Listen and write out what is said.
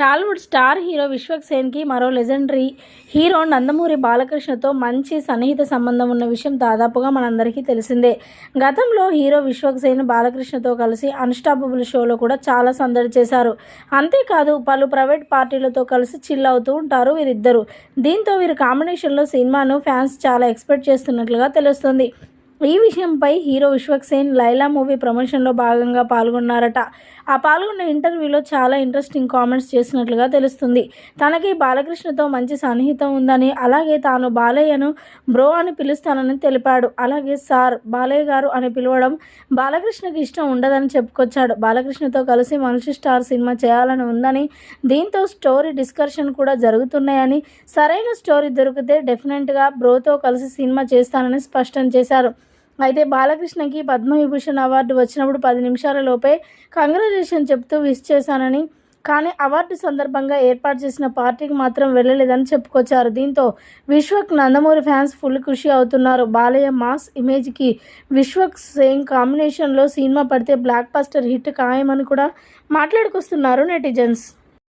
Tollywood star hero Vishwak సేన్కి మరో legendary hero Nandamuri బాలకృష్ణతో మంచి సన్నిహిత సంబంధం ఉన్న విషయం దాదాపుగా మనందరికీ తెలిసిందే. గతంలో హీరో విశ్వక్ సేన్ బాలకృష్ణతో కలిసి అన్స్టాపబుల్ షోలో కూడా చాలా సందడి చేశారు. అంతేకాదు పలు ప్రైవేట్ పార్టీలతో కలిసి చిల్ అవుతూ ఉంటారు వీరిద్దరు. దీంతో వీరి కాంబినేషన్లో సినిమాను ఫ్యాన్స్ చాలా ఎక్స్పెక్ట్ చేస్తున్నట్లుగా తెలుస్తుంది. ఈ విషయంపై హీరో విశ్వక్ సేన్ లైలా మూవీ ప్రమోషన్లో భాగంగా పాల్గొన్నారట. ఆ పాల్గొన్న ఇంటర్వ్యూలో చాలా ఇంట్రెస్టింగ్ కామెంట్స్ చేసినట్లుగా తెలుస్తుంది. తనకి బాలకృష్ణతో మంచి సన్నిహితం ఉందని అలాగే తాను బాలయ్యను బ్రో అని పిలుస్తానని తెలిపాడు. అలాగే సార్ బాలయ్య గారు అని పిలవడం బాలకృష్ణకి ఇష్టం ఉండదని చెప్పుకొచ్చాడు. బాలకృష్ణతో కలిసి మనిషి స్టార్ సినిమా చేయాలని ఉందని దీంతో స్టోరీ డిస్కషన్ కూడా జరుగుతున్నాయని సరైన స్టోరీ దొరికితే డెఫినెట్గా బ్రోతో కలిసి సినిమా చేస్తానని స్పష్టం చేశారు. అయితే బాలకృష్ణకి పద్మవిభూషణ్ అవార్డు వచ్చినప్పుడు పది నిమిషాల లోపే కంగ్రాచులేషన్ చెప్తూ విష్ చేశానని. కానీ అవార్డు సందర్భంగా ఏర్పాటు చేసిన పార్టీకి మాత్రం వెళ్ళలేదని చెప్పుకొచ్చారు. దీంతో విశ్వక్ నందమూరి ఫ్యాన్స్ ఫుల్ ఖుషి అవుతున్నారు. బాలయ్య మాస్ ఇమేజ్కి విశ్వక్ సేమ్ కాంబినేషన్లో సినిమా పడితే బ్లాక్ బస్టర్ హిట్ ఖాయమని కూడా మాట్లాడుకొస్తున్నారు నెటిజన్స్